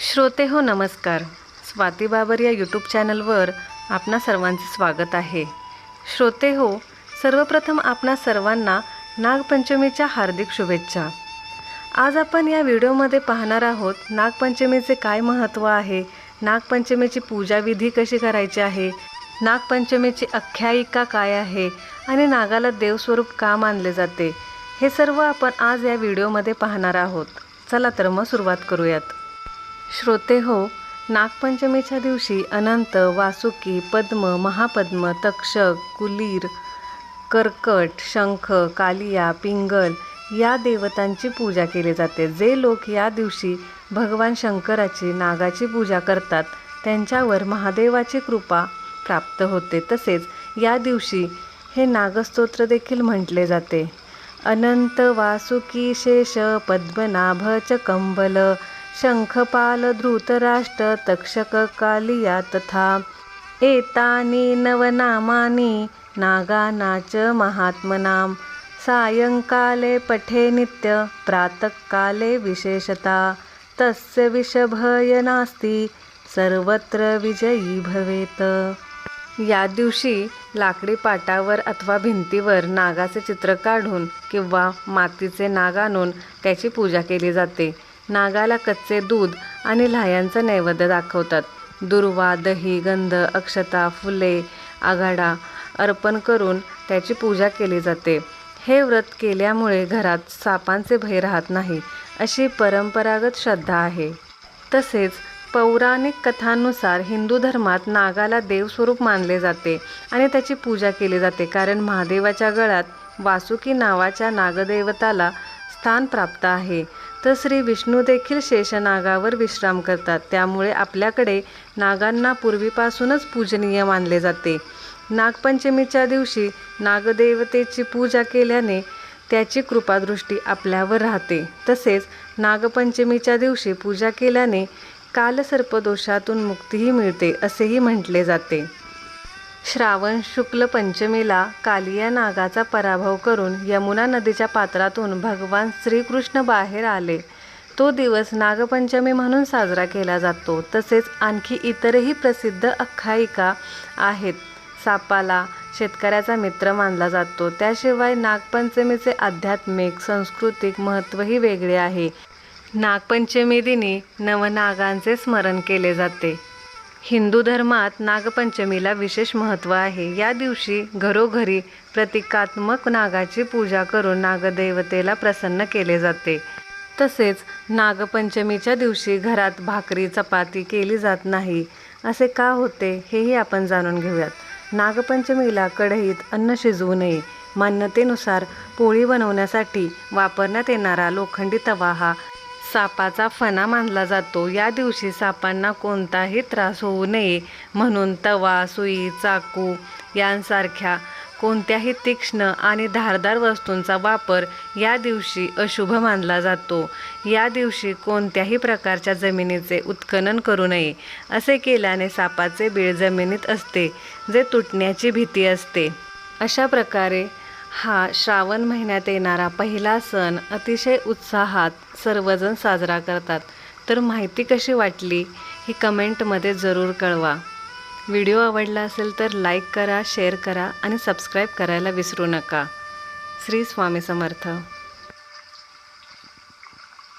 श्रोते हो नमस्कार. स्वाती बाबर या यूट्यूब चॅनलवर आपणा सर्वांचे स्वागत आहे. श्रोते हो सर्वप्रथम आपणा सर्वांना नागपंचमीच्या हार्दिक शुभेच्छा. आज आपण या व्हिडिओमध्ये पाहणार आहोत नागपंचमीचे काय महत्त्व आहे नागपंचमीची पूजाविधी कशी करायची आहे नागपंचमीची आख्यायिका काय आहे आणि नागाला देवस्वरूप का मानले जाते हे सर्व आपण आज या व्हिडिओमध्ये पाहणार आहोत. चला तर मग सुरुवात करूयात. श्रोते हो नागपंचमीच्या दिवशी अनंत वासुकी पद्म महापद्म तक्षक कुलीर कर्कट शंख कालिया पिंगल या देवतांची पूजा केली जाते. जे लोक या दिवशी भगवान शंकराची नागाची पूजा करतात त्यांच्यावर महादेवाची कृपा प्राप्त होते. तसेच या दिवशी हे नागस्तोत्र देखील म्हटले जाते. अनंत वासुकी शेष पद्मनाभ कंबल शङ्खपाल शंखपाल धृतराष्ट्र तक्षककालिया तथा एतानि नवनामानि नागानाच महात्मनां। सायंकाले पठे नित्य प्रातःकाले विशेषता। तस्य विषभय नास्ति सर्वत्र विजयी भवेत। या दिवशी लाकडी पाटावर अथवा भिंतीवर नागाचे चित्र काढून किंवा मातीचे नाग आणून त्याची पूजा केली जाते. नागाला कच्चे दूध आणि लाह्यांचं नैवेद्य दाखवतात. दुर्वा दही गंध अक्षता फुले आघाडा अर्पण करून त्याची पूजा केली जाते. हे व्रत केल्यामुळे घरात सापांचे भय राहत नाही अशी परंपरागत श्रद्धा आहे. तसेच पौराणिक कथांनुसार हिंदू धर्मात नागाला देवस्वरूप मानले जाते आणि त्याची पूजा केली जाते कारण महादेवाच्या गळ्यात वासुकी नावाच्या नागदेवताला स्थान प्राप्त आहे. तर श्री विष्णू देखील शेषनागावर विश्राम करतात. त्यामुळे आपल्याकडे नागांना पूर्वीपासूनच पूजनीय मानले जाते. नागपंचमीच्या दिवशी नागदेवतेची पूजा केल्याने त्याची कृपादृष्टी आपल्यावर राहते. तसेच नागपंचमीच्या दिवशी पूजा केल्याने कालसर्पदोषातून मुक्तीही मिळते असेही म्हटले जाते. श्रावण शुक्ल पंचमीला कालिया नागाचा पराभव करून यमुना नदीच्या पात्रातून भगवान श्रीकृष्ण बाहेर आले. तो दिवस नागपंचमी म्हणून साजरा केला जातो. तसेच आणखी इतरही प्रसिद्ध आख्यायिका आहेत. सापाला शेतकऱ्याचा मित्र मानला जातो. त्याशिवाय नागपंचमीचे आध्यात्मिक सांस्कृतिक महत्त्वही वेगळे आहे. नागपंचमी दिनी नवनागांचे स्मरण केले जाते. हिंदू धर्मात नागपंचमीला विशेष महत्त्व आहे. या दिवशी घरोघरी प्रतिकात्मक नागाची पूजा करून नागदेवतेला प्रसन्न केले जाते. तसेच नागपंचमीच्या दिवशी घरात भाकरी चपाती केली जात नाही. असे का होते हेही आपण जाणून घेऊयात. नागपंचमीला कढईत अन्न शिजवू नये. मान्यतेनुसार पोळी बनवण्यासाठी वापरण्यात येणारा लोखंडी तवा हा सापाचा फणा मानला जातो. या दिवशी सापांना कोणताही त्रास होऊ नये म्हणून तवा सुई चाकू यांसारख्या कोणत्याही तीक्ष्ण आणि धारदार वस्तूंचा वापर या दिवशी अशुभ मानला जातो. या दिवशी कोणत्याही प्रकारच्या जमिनीचे उत्खनन करू नये. असे केल्याने सापाचे बीळ जमिनीत असते जे तुटण्याची भीती असते. अशा प्रकारे हा श्रावण महिन्यात येणारा पहिला सण अतिशय उत्साहात सर्वजण साजरा करतात. तर माहिती कशी वाटली ही कमेंटमध्ये जरूर कळवा. व्हिडिओ आवडला असेल तर लाईक करा शेअर करा आणि सबस्क्राईब करायला विसरू नका. श्री स्वामी समर्थ.